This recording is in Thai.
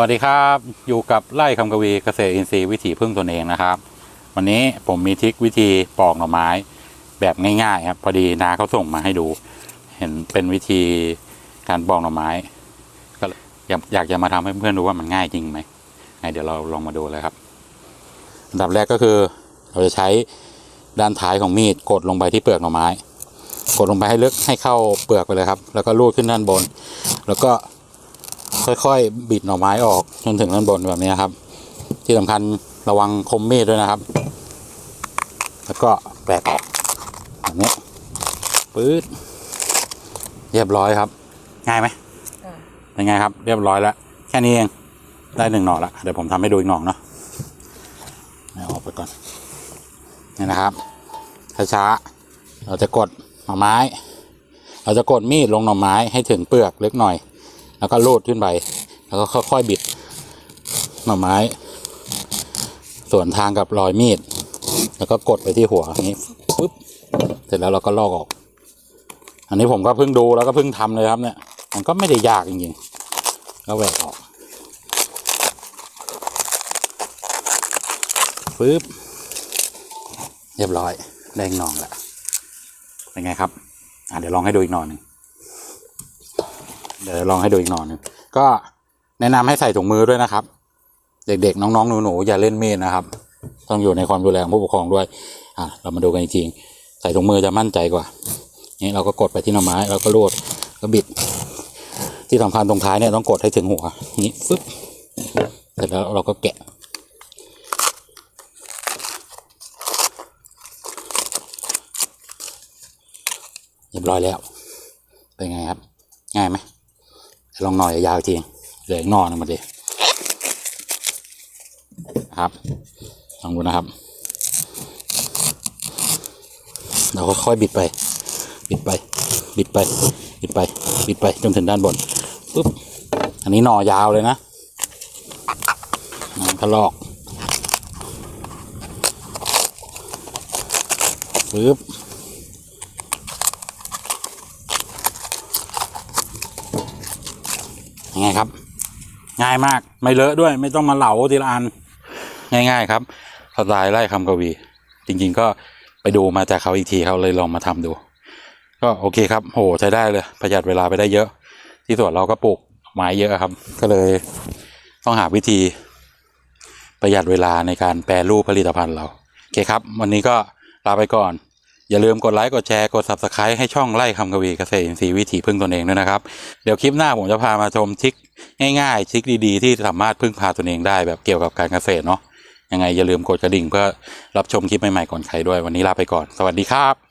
วัสดีครับอยู่กับไร่คำกวีเกษตรอินทรีย์วิถีพึ่งตนเองนะครับ วันนี้ผมมีทิควิธีปอกหน่อไม้แบบง่ายๆครับพอดีนาเขาส่งมาให้ดู เห็นเป็นวิธีการปอกหน่อไม้ก็อยากอยากจะมาทำให้เพื่อนๆดูว่ามันง่ายจริงไหมไเดี๋ยวเราลองมาดูเลยครับอันดับแรกก็คือเราจะใช้ด้านท้ายของมีดกดลงไปที่เปลือกหน่อไม้ กดลงไปให้ลึกให้เข้าเปลือกไปเลยครับ แล้วก็ลูดขึ้นด้านบน แล้วก็ ค่อยๆ บิดหน่อไม้ออกจนถึงด้านบนแบบนี้ครับ ที่สำคัญระวังคมมีดด้วยนะครับ แล้วก็แบกออกแบบนี้ปื๊ดเรียบร้อยครับ ง่ายไหมอ่าเป็นไงครับ เรียบร้อยแล้ว แค่นี้เองได้หนึ่งหน่อละเดี๋ยวผมทำให้ดูอีกหน่อเนาะเอาออกไปก่อนนี่นะครับช้าๆเราจะกดหน่อไม้ เราจะกดมีดลงหน่อไม้ให้ถึงเปลือกเล็กหน่อย แล้วก็ลูดขึ้นไป แล้วก็ค่อยๆบิดหน่อไม้ ส่วนทางกับรอยมีด แล้วก็กดไปที่หัวอย่างนี้ปุ๊บเสร็จแล้วเราก็ลอกออก อันนี้ผมก็เพิ่งดูแล้วก็เพิ่งทำเลยครับเนี่ย มันก็ไม่ได้ยากจริงๆก็แหวกออกปึ๊บเรียบร้อยได้อีกหนองแล้วเป็นไงครับ อะเดี๋ยวลองให้ดูอีกหนอนหนึ่ง เดี๋ยวลองให้ดูอีกหน่อยหนึงก็แนะนำให้ใส่ถุงมือด้วยนะครับ เด็กๆ น้องๆหนูๆอย่าเล่นมีดนะครับ ต้องอยู่ในความดูแลของผู้ปกครองด้วย อะเรามาดูกันจริงๆใส่ถุงมือจะมั่นใจกว่า นี่เราก็กดไปที่หน่อไม้แล้วก็รูดก็บิด ที่สำคัญตรงท้ายเนี่ยต้องกดให้ถึงหัวนี้ฟึบเสร็จแล้วเราก็แกะเรียบร้อยแล้ว เป็นไงครับ ง่ายไหม ลองหน่อยยาวจริงเหลืออีกหนอนมาดิครับลองดูนะครับ เราก็ค่อยบิดไป บิดไป บิดไป บิดไป บิดไปจนถึงด้านบนปุ๊บอันนี้หน่อยาวเลยนะอ่าทะลอกปึ๊บ ยังไงครับ ง่ายมากไม่เลอะด้วย ไม่ต้องมาเหลาทีละอัน ง่าย ๆ ครับสไตล์ไล่คำกวี จริง ๆ ก็ไปดูมาจากเขาอีกทีเขาเลยลองมาทำดู ก็โอเคครับโหใช้ได้เลยประหยัดเวลาไปได้เยอะ ที่สวนเราก็ปลูกไม้เยอะครับ ก็เลยต้องหาวิธีประหยัดเวลาในการแปรรูปผลิตภัณฑ์เรา โอเคครับ วันนี้ก็ลาไปก่อน อย่าลืมกดไลค์กดแชร์กด subscribe ให้ช่องไล่คำกวีเกษตรอินทรีย์วิถีพึ่งตนเองด้วยนะครับ เดี๋ยวคลิปหน้าผมจะพามาชมทริคง่ายๆทริคดีๆ ที่สามารถพึ่งพาตนเองได้แบบเกี่ยวกับการเกษตรเนาะยังไงอย่าลืมกดกระดิ่งเพื่อรับชมคลิปใหม่ๆก่อนใครด้วยวันนี้ลาไปก่อน สวัสดีครับ